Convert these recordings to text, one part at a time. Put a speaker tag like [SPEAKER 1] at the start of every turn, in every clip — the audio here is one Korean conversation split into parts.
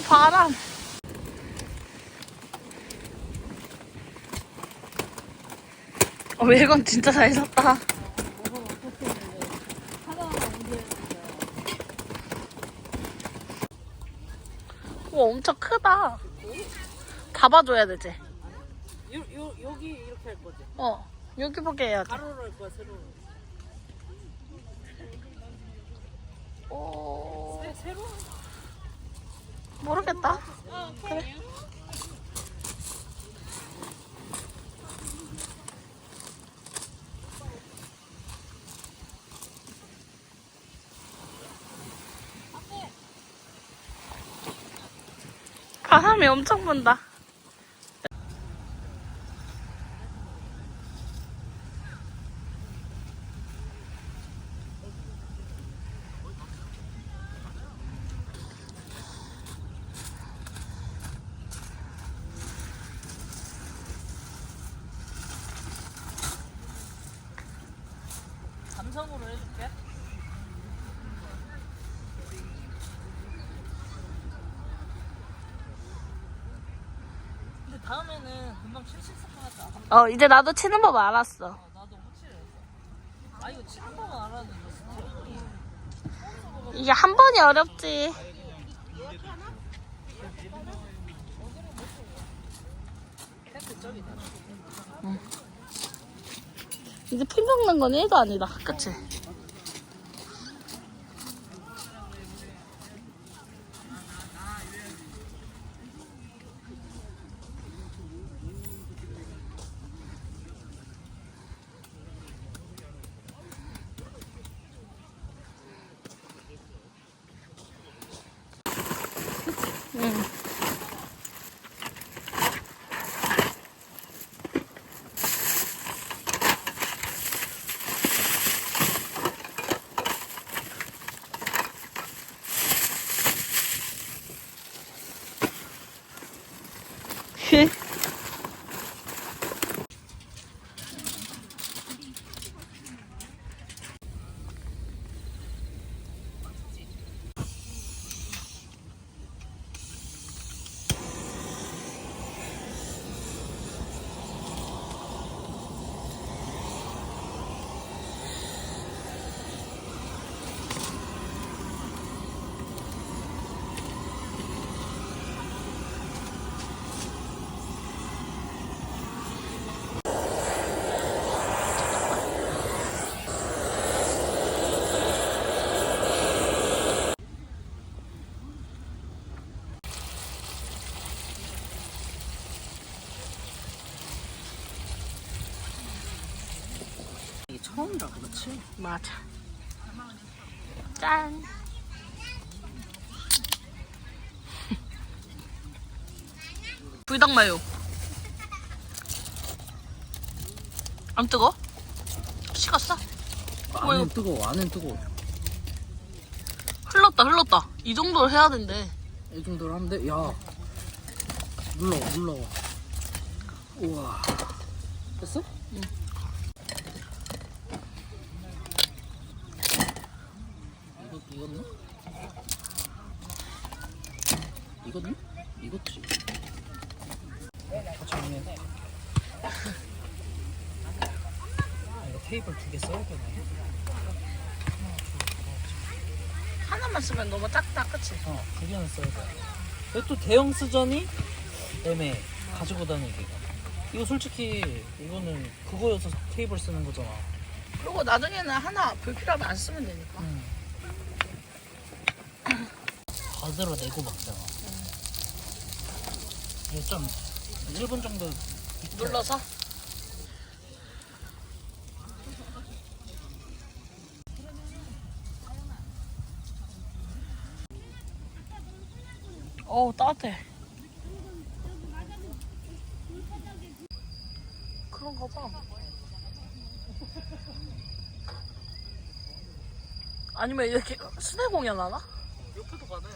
[SPEAKER 1] 오, 바람. 어, 외건 진짜 잘 샀다. 와, 엄청 크다. 잡아줘야 되지.
[SPEAKER 2] 요, 요, 여기 이렇게 할 거지.
[SPEAKER 1] 어, 여기 보게 해야 돼.
[SPEAKER 2] 가로로 할 거야, 세로로.
[SPEAKER 1] 오,
[SPEAKER 2] 세, 세로?
[SPEAKER 1] 모르겠다. 그래. 바람이 엄청 분다.
[SPEAKER 2] 감성으로 해줄게. 근데 다음에는 금방 칠 수 있을 것 같지 않아?
[SPEAKER 1] 어, 이제 나도 치는 법 알았어.
[SPEAKER 2] 어, 나도 확실히 했어. 아, 이거 치는 법은 알았는데, 스타일이.
[SPEAKER 1] 이게 한 번이 어렵지. 이제 피 먹는 건 1도 아니다. 그치?
[SPEAKER 2] 이 처음이라 그렇지?
[SPEAKER 1] 맞아. 짠. 불닭 마요. 안 뜨거? 식었어?
[SPEAKER 2] 안은 뜨거워, 안은 뜨거워.
[SPEAKER 1] 흘렀다, 흘렀다. 이 정도로 해야 된대.
[SPEAKER 2] 이 정도로 하면 돼? 야. 물러와, 물러와. 우와. 됐어? 이거, 이거는? 이거는? 이거지. 다 정리해. 아, 이거 테이블 두 개 써야 되네.
[SPEAKER 1] 하나만 쓰면 너무 작다, 그치?
[SPEAKER 2] 어, 두 개는 써야 돼. 근데 또 대형 수전이 애매해. 가지고 다니기가. 이거 솔직히 이거는 그거여서 테이블 쓰는 거잖아.
[SPEAKER 1] 그리고 나중에는 하나 불필요하면 안 쓰면 되니까.
[SPEAKER 2] 응. 받으러 내고 먹잖아. 이게 좀 1분 정도
[SPEAKER 1] 눌러서? 어우, 따뜻해. 그런 거 봐. 아니면 이렇게 수내 공연 하나?
[SPEAKER 2] 옆에도 가네.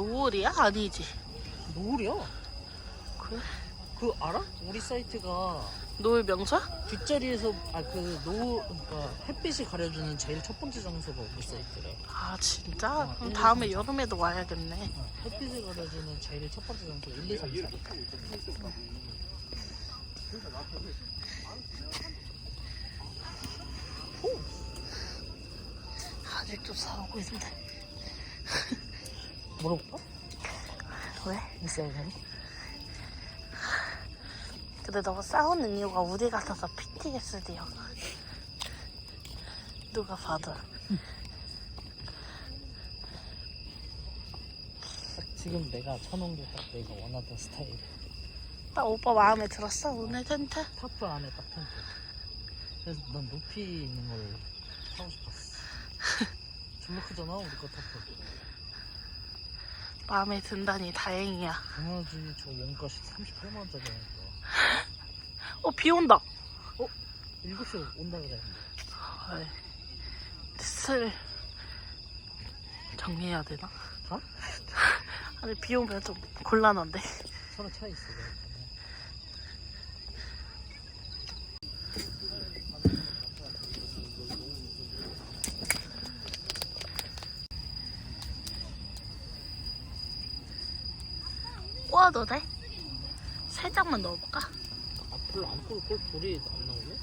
[SPEAKER 1] 노을이야? 아니지.
[SPEAKER 2] 노을이야.
[SPEAKER 1] 그래?
[SPEAKER 2] 그 알아? 우리 사이트가
[SPEAKER 1] 노을 명소야?
[SPEAKER 2] 뒷자리에서 아 그 노을 그러니까 햇빛이 가려주는 제일 첫 번째 장소가 우리 사이트래.
[SPEAKER 1] 아 진짜?
[SPEAKER 2] 어,
[SPEAKER 1] 그럼
[SPEAKER 2] 일,
[SPEAKER 1] 다음에
[SPEAKER 2] 삼,
[SPEAKER 1] 여름에도 와야겠네.
[SPEAKER 2] 어, 햇빛을 가려주는 제일 첫 번째 장소 1, 2, 3, 4.
[SPEAKER 1] 아직도 싸우고 있는데.
[SPEAKER 2] 물어볼까?
[SPEAKER 1] 왜?
[SPEAKER 2] 있어요.
[SPEAKER 1] 근데 너가 싸우는 이유가 우리 같아서 PTSD야. 누가 봐도.
[SPEAKER 2] 지금 내가 쳐놓은 게 딱 내가 원하던 스타일.
[SPEAKER 1] 나 오빠 마음에 들었어? 오늘 텐트?
[SPEAKER 2] 타프 안에 딱 텐트. 그래서 난 높이 있는 걸 사고 싶었어. 졸라 크잖아 우리 거 타프.
[SPEAKER 1] 마음에 든다니 다행이야.
[SPEAKER 2] 당연하지 저 원가씩 38만 원짜리니까.
[SPEAKER 1] 어, 비 온다.
[SPEAKER 2] 7시에 온다 그래.
[SPEAKER 1] 슬 정리해야 되나?
[SPEAKER 2] 가?
[SPEAKER 1] 아니 비 오면 좀 곤란한데.
[SPEAKER 2] 서로 차 있어. 내가
[SPEAKER 1] 꼬아도 돼? 살짝만 넣어볼까?
[SPEAKER 2] 앞으로 안 꿀, 꿀 불이 안 나오네?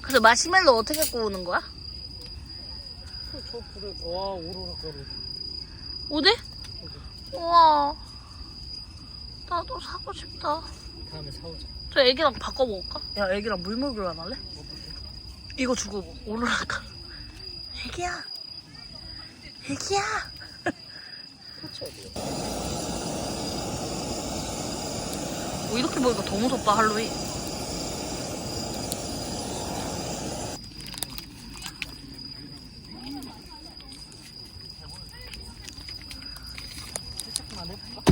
[SPEAKER 1] 근데 마시멜로 어떻게 구우는 거야?
[SPEAKER 2] 그, 저 불에, 와, 오로라 가루.
[SPEAKER 1] 어디? 우와. 나도 사고 싶다.
[SPEAKER 2] 다음에 사오자.
[SPEAKER 1] 저 애기랑 바꿔 먹을까? 야, 애기랑 물 먹으러 안 할래? 이거 주고 오르라까. 애기야. 애기야.
[SPEAKER 2] 그렇죠, 어디요?
[SPEAKER 1] 뭐 이렇게 보니까 더 무섭다, 할로윈.
[SPEAKER 2] 해볼까?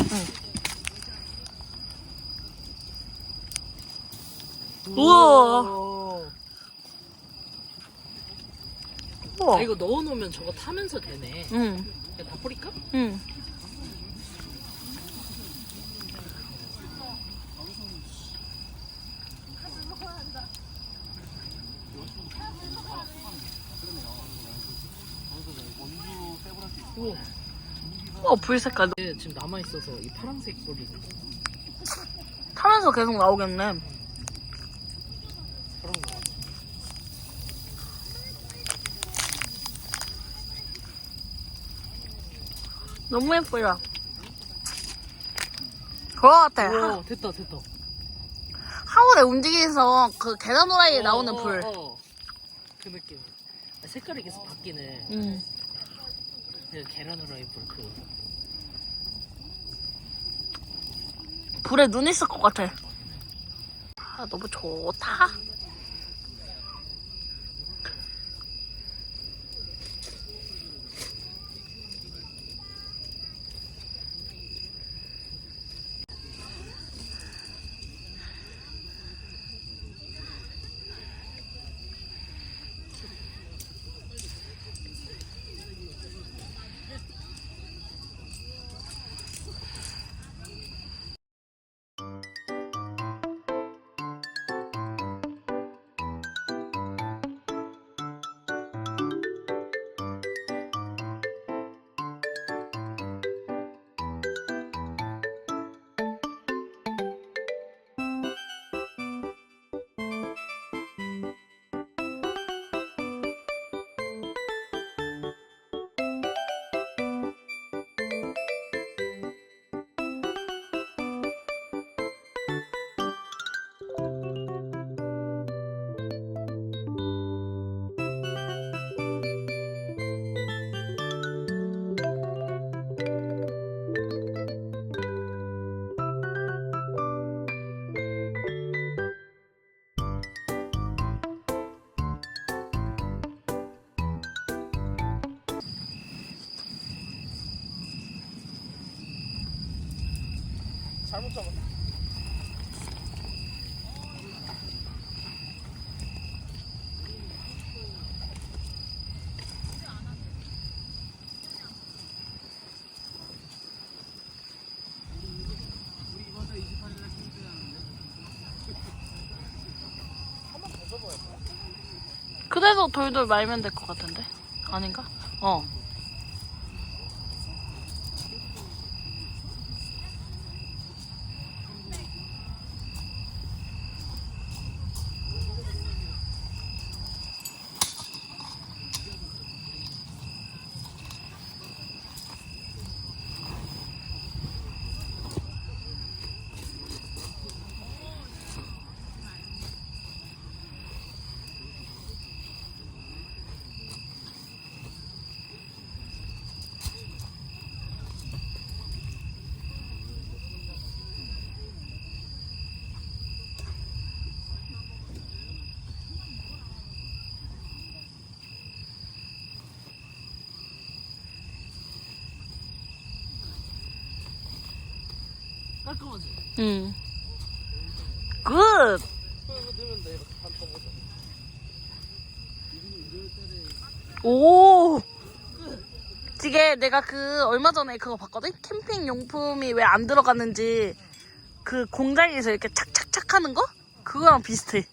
[SPEAKER 1] 우와. 우와.
[SPEAKER 2] 아, 이거 넣어놓으면 저거 타면서 되네.
[SPEAKER 1] 응,
[SPEAKER 2] 야, 다 뿌릴까?
[SPEAKER 1] 응.
[SPEAKER 2] 우와.
[SPEAKER 1] 어, 불 색깔.
[SPEAKER 2] 얘 지금 남아있어서 이 파란색 소리.
[SPEAKER 1] 타면서 계속 나오겠네.
[SPEAKER 2] 그런 거.
[SPEAKER 1] 너무 예쁘다. 그거 같아.
[SPEAKER 2] 우와, 됐다, 됐다.
[SPEAKER 1] 하울의 움직이면서 그 계단 후라이에
[SPEAKER 2] 어,
[SPEAKER 1] 나오는
[SPEAKER 2] 어,
[SPEAKER 1] 불.
[SPEAKER 2] 어. 그 느낌. 아, 색깔이 계속 바뀌네.
[SPEAKER 1] 응.
[SPEAKER 2] 그 계란 후라이 불 그.
[SPEAKER 1] 불에 눈 있을 것 같아. 아, 너무 좋다.
[SPEAKER 2] 잘못 잡았어.
[SPEAKER 1] 그래서 돌돌 말면 될 것 같은데 아닌가? 어. 응. 굿! 오! 이게 내가 그 얼마 전에 그거 봤거든? 캠핑 용품이 왜 안 들어갔는지 그 공장에서 이렇게 착착착 하는 거? 그거랑 비슷해.